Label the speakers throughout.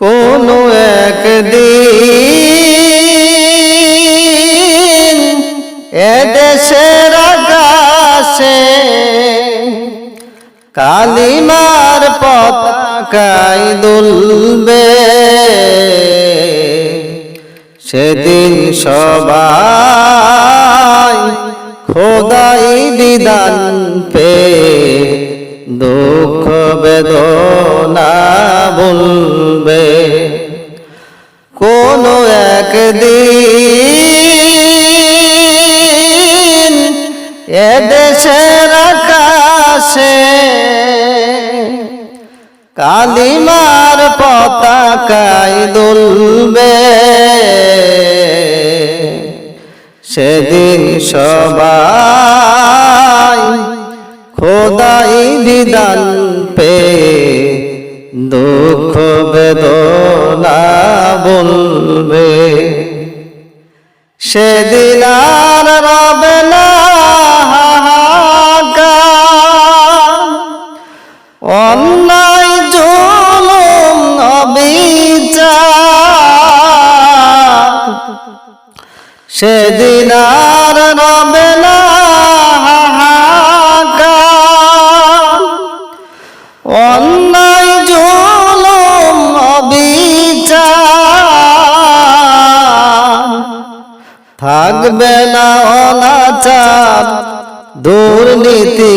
Speaker 1: কোনো একদিন এদেশের আকাশে কালিমার পতাকায় দুলবে। সেদিন সবাই খোদাই বিধান পে দুঃখ বেদনা বলবে। কোনো একদিন এদেশের আকাশে কালিমার পতাকায় দুলবে। সেদিন সবাই খোদাই পে দুঃখ বেদনা বলবে। সেদিন আর রবে না অন্যায় জুলুম অবিচার। সেদিন আর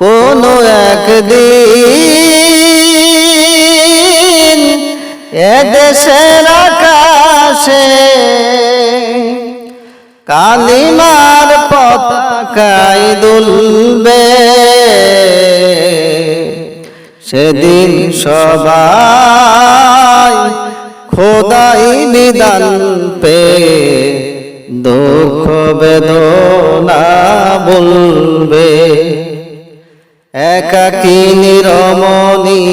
Speaker 1: কোনো একদিন এদেশের আকাশে কালিমার পতাকায় দুলবে। সেদিন সবাই খোদাই নিদান পে, দুঃখ বেদনা বলবে। একাকী নিরমণি,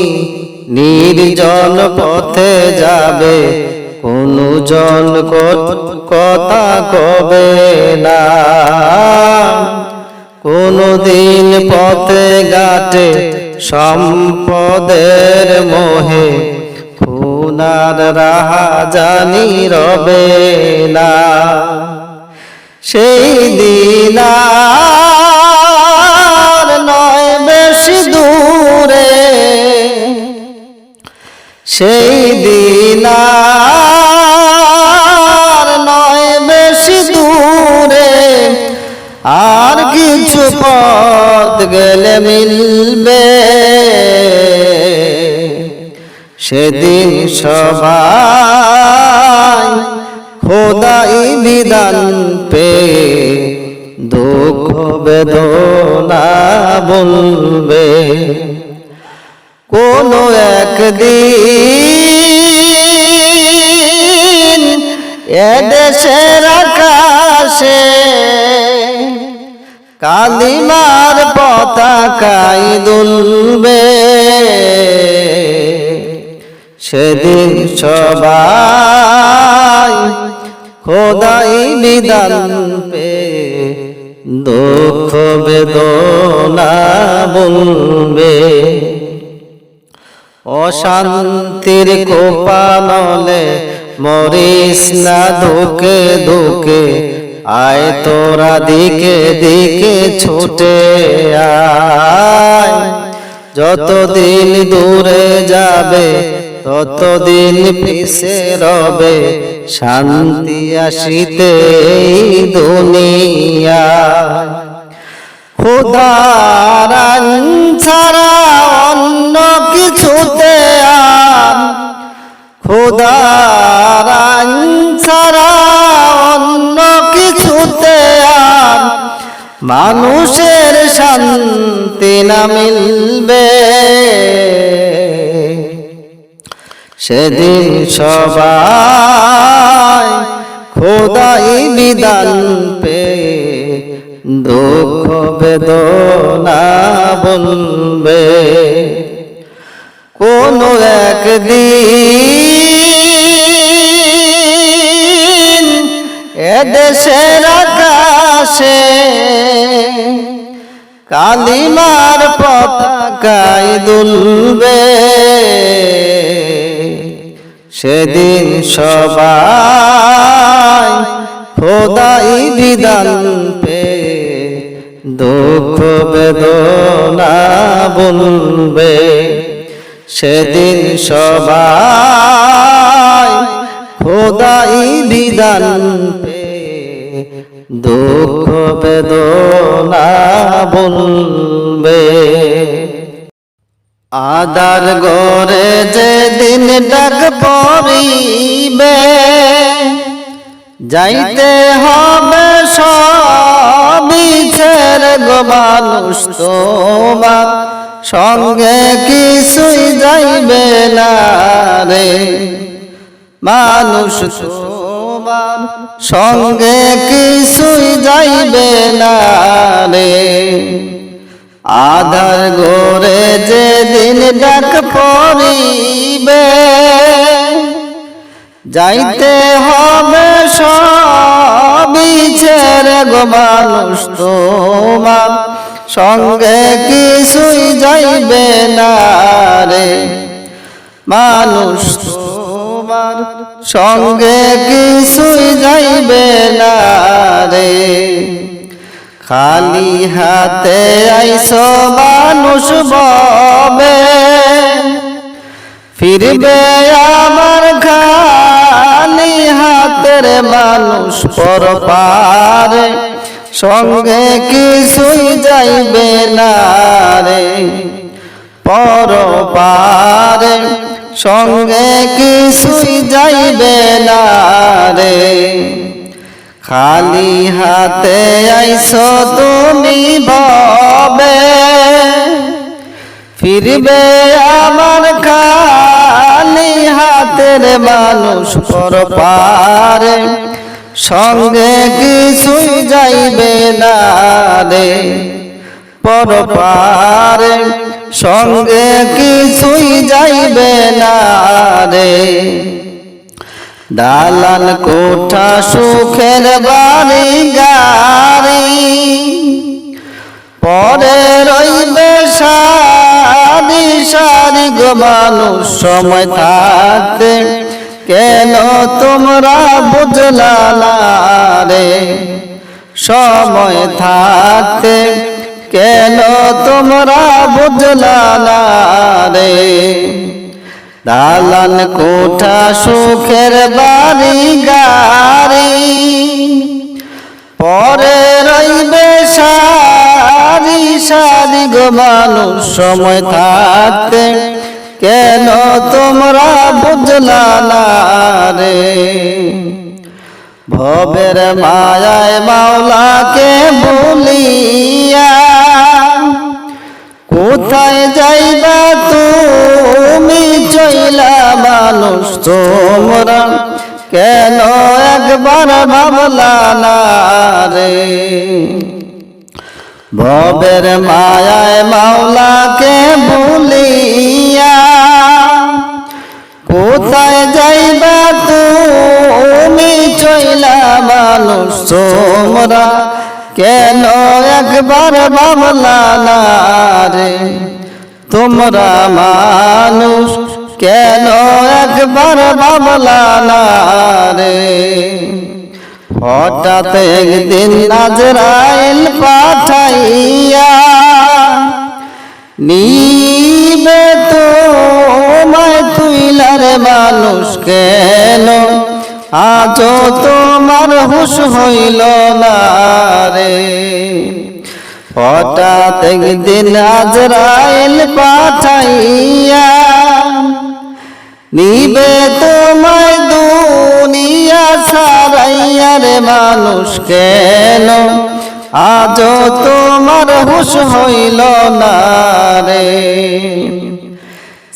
Speaker 1: নির্জন পথে যাবে কোন জন কথা কবে না। কোনদিন পথে ঘাটে সম্পদের মোহে, খুনার রাহা জানি রবে না। সেই দিন বেশি দূরে, সেই দিন আর নয় বেশি দূরে। আর কিছু পথ গেলে মিলবে। সেদিন সবাই খোদাই বিধান পে দুঃখ বেদনা বলবে, কোনো একদিন এদেশের আকাশে কালিমার পতাকায় দুলবে। সেদিন সবাই খোদাই বিধান পে দুঃখ বেদনা বলবে। অশান্তির কোপানলে মরিস না দুকে দুকে আয় তোরা দিকে দিকে ছুটে আয়। যতদিন দূরে যাবে ততদিন পিছে রবে শান্তি আসিতে দুনিয়া। খোদার আইন ছাড়া অন্য কিছুতে আর। খোদার আইন ছাড়া অন্য কিছুতে আর। মানুষের শান্তি না মিলবে। সেদিন সবাই খোদাই বিধান পে দুঃখ বেদনা বলবে। কোন একদিন এদেশের আকাশে কালিমার পতাকায় দুলবে। সেদিন সবাই খোদাই বিধান পে, দুঃখ বেদনা বলবে। সেদিন সবাই খোদাই বিধান পে, দুঃখ বেদনা বলবে। আদার গরে যেদিন ডাক পড়িবে, যাইতে হবে সবই ছেড়ে গো মানুষ তোমার সঙ্গে কিছুই যাইবে না রে। মানুষ তোমার সঙ্গে কিছুই যাইবে না রে। আধার গোরে যেদিন ডাক পড়িবে, যাইতে হবে সবই ছেড়ে গো মানুষ তোমার। সঙ্গে কিছুই যাইবে না রে মানুষ তোমার। সঙ্গে কিছুই যাইবে না রে খালি হাতে আইসো মানুষ ববে ফিরবে আমার খালি হাতের মানুষ পর পারে সঙ্গে কিছুই যাইবে না রে পর পারে সঙ্গে কিছুই যাইবে না রে খালি হাতে আইসো তুমি ববে ফিরবে আমার খালি হাতের মানুষ পর পারে সঙ্গে কিছুই যাইবে না রে পর পারে সঙ্গে কিছুই যাইবে না রে দালান কোঠা সুখের বাড়ি গাড়ি পরে রইবে সারি সারি গো মানুষ, সময় থাকতে কেন তোমরা বুঝলা রে? সময় থাকতে কেন তোমরা বুঝলা রে? দালান কোঠা সুখের বাড়ি গাড়ি। পরে রইবে সারি সারি গো মানুষ, সময় থাকতে কেন তোমরা বুঝলা না রে? ভবের মায়ায় মাওলাকে বলিয়া তোমরা কেন একবার ভাবলা না রে? ভবের মায়ায় মাওলাকে বলিয়া কোথায় যাইবা তুমি চইলা মানুষ? তোমরা কেন একবার ভাবলা না রে? তোমরা মানুষ কেন একবার ভাবলা না রে? হঠাৎ একদিন নাজরাইল পাঠাইয়া নিবে তোমায় তুইলারে মানুষ কেন? আজও তোমার হুশ হইল না রে? হঠাৎ একদিন আজরাইল পাঠাইয়া নিবে তোমায় দুনিয়া সারাইয়া রে মানুষ কেন? আজও তোমার হুশ হইল না রে।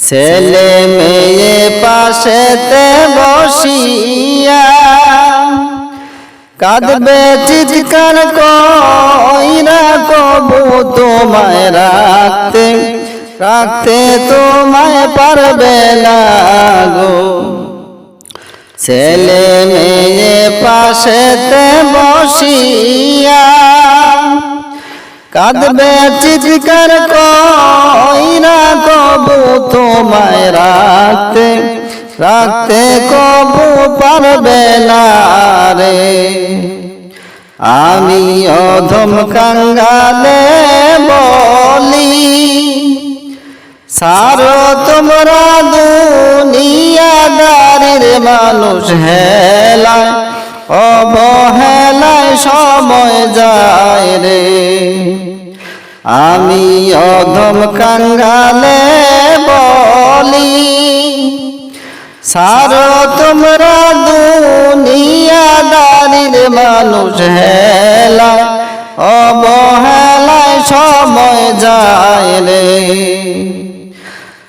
Speaker 1: ছেলে মেয়ে পাশেতে বসিয়া কাঁদবে চিৎকার কইরা কবু তোমায় রাখতে। রাখতে তোমায় পারবে না গো। ছেলে মেয়ে পাশেতে বসিয়া কাঁদবে, চিৎকার কইরা কবু তোমায় রাখতে রাখতে কবু পারবে না রে। আমি অধম কাঙ্গালে বলি সারো তোমরা দুনিয়াদারির মানুষ, হেলায়, অবহেলায় সময় যায় রে। আমি অধম কাঙ্গালে বলি, সারো তোমরা দুনিয়াদারির মানুষ, হেলায়, অবহেলায় সময় যায় রে।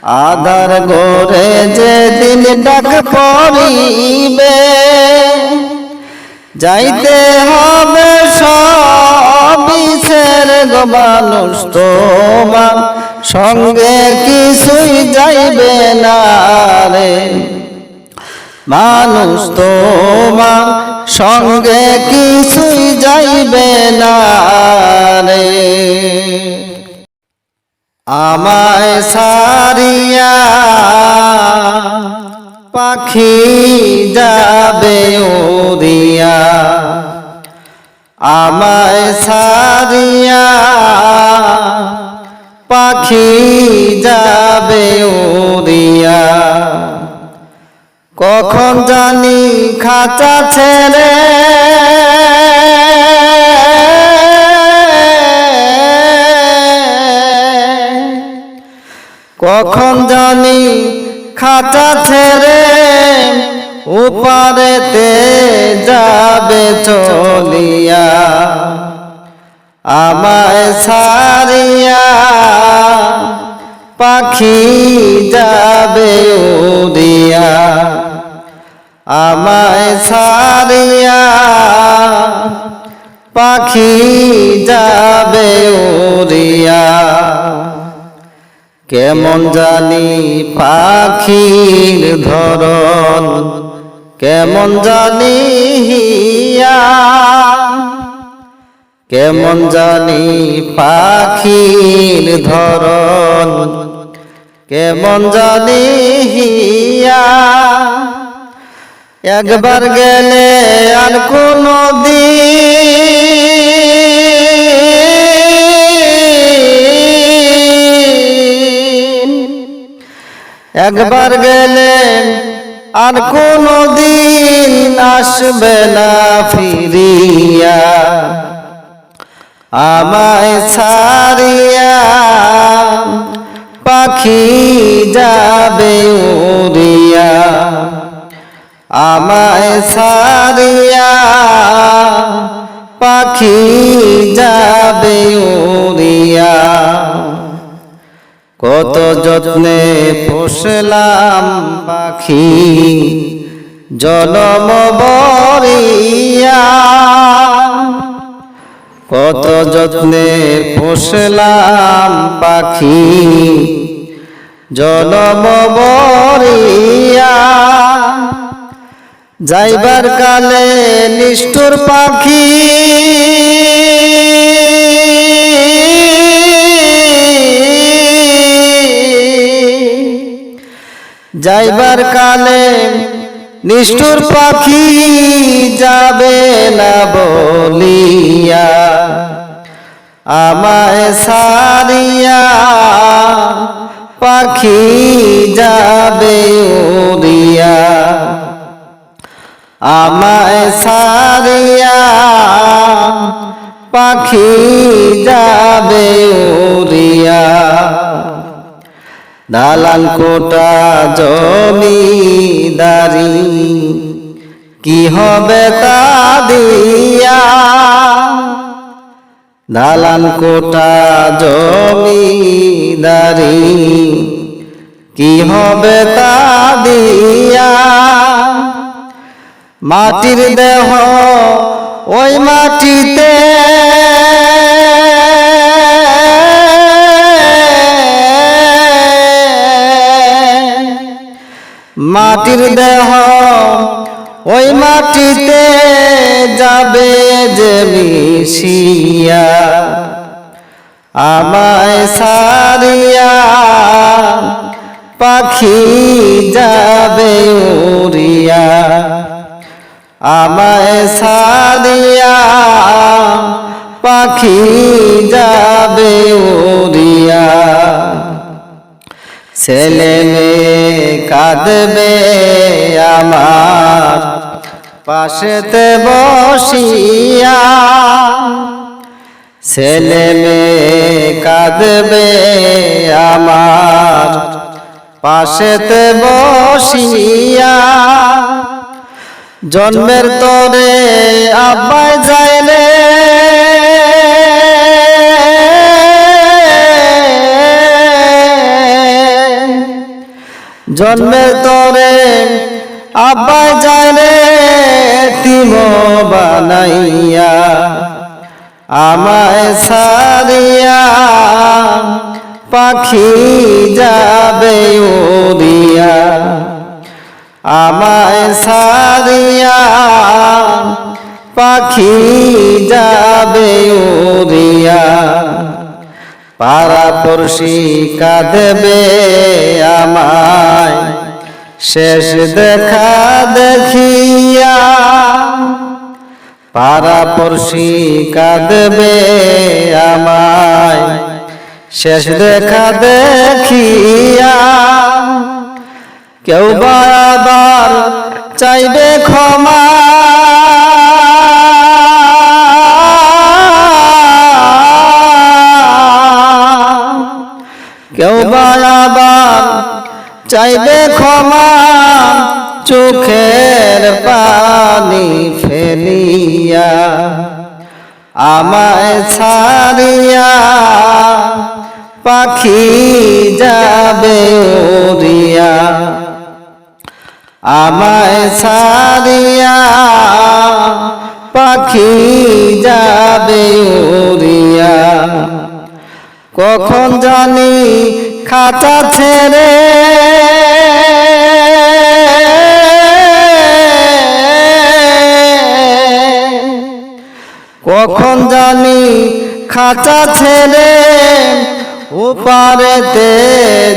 Speaker 1: আধার গোরে যেদিন ডাক পড়িবে, যাইতে হবে সবিসের গো মানুষ, তোমার সঙ্গে কিছুই যাইবে না রে। মানুষ, তোমার সঙ্গে কিছুই যাইবে না রে। আমায় সারিয়া পাখি যাবে উড়িয়া। আমায় সারিয়া পাখি যাবে উড়িয়া। কখন জানি খাঁচা ছেড়ে কখন জানি খাঁচা ছেড়ে উপারেতে যাবে চলিয়া। আমায় সারিয়া পাখি যাবে উড়িয়া। আমায় সারিয়া পাখি যাবে উড়িয়া। কেমন জানি পাখির ধরন, কেমন জানি কেমন জানি পাখির ধরন, কেমন জানি একবার গেলে আর কোনো দিন একবার গেলে আর কোনো দিন আসবে না ফিরিয়া। আমায় ছাড়িয়া পাখি যাবে উড়িয়া। আমায় ছাড়িয়া পাখি যাবে উড়িয়া। কত যত্নে পোষলাম পাখি, জনম বরিয়া। কত যত্নে পোষলাম পাখি, জনম বরিয়া। যাইবার কালে নিষ্ঠুর পাখি যাইবার কালে নিষ্ঠুর পাখি যাবে না বলিয়া। আমায় সারিয়া পাখি যাবে উড়িয়া। আমায় সারিয়া পাখি যাবে উড়িয়া। দালান কোটা জমিদারি। কি হবে তা দিয়া? দালান কোটা জমিদারি। কি হবে তা দিয়া? মাটির দেহ ওই মাটিতে। মাটির দেহ ওই মাটিতে যাবে যে মিশিয়া। আমায় সারিয়া পাখি যাবে উড়িয়া। আমায় সারিয়া পাখি যাবে উড়িয়া। ছেলে মেয়ে কাঁদবে আমার। পাশেতে বসিয়া ছেলে মেয়ে কাঁদবে আমার। পাশেতে বসিয়া জন্মের তরে আব্বাই যাইলে জন্মের তরে আব্বাই যাইলে তিম বানাইয়া, আমায় সারিয়া পাখি যাবে উড়িয়া আমায় সারিয়া পাখি যাবে উড়িয়া পাড়া পড়শি কাঁদবে আমায়। শেষ দেখা দেখিয়া পাড়া পড়শি কাঁদবে আমায়। শেষ দেখা দেখিয়া কেউ বা আবার চাইবে ক্ষমা। আবার চাইবে ক্ষমা চোখের পানি ফেলিয়া, আমায় ছাড়িয়া পাখি যাবে উড়িয়া, আমায় ছাড়িয়া পাখি যাবে উড়িয়া। কখন জানি খাতা ছেড়ে কখন জানি খাঁচা ছেড়ে উপারেতে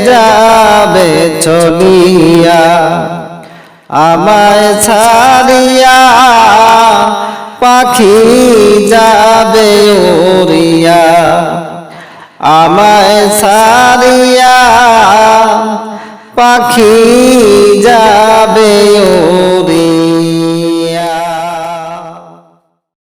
Speaker 1: যাবে চলিয়া। আমায় ছাড়িয়া পাখি যাবে উড়িয়া। আমায় সারিয়া পাখি যাবে ওরে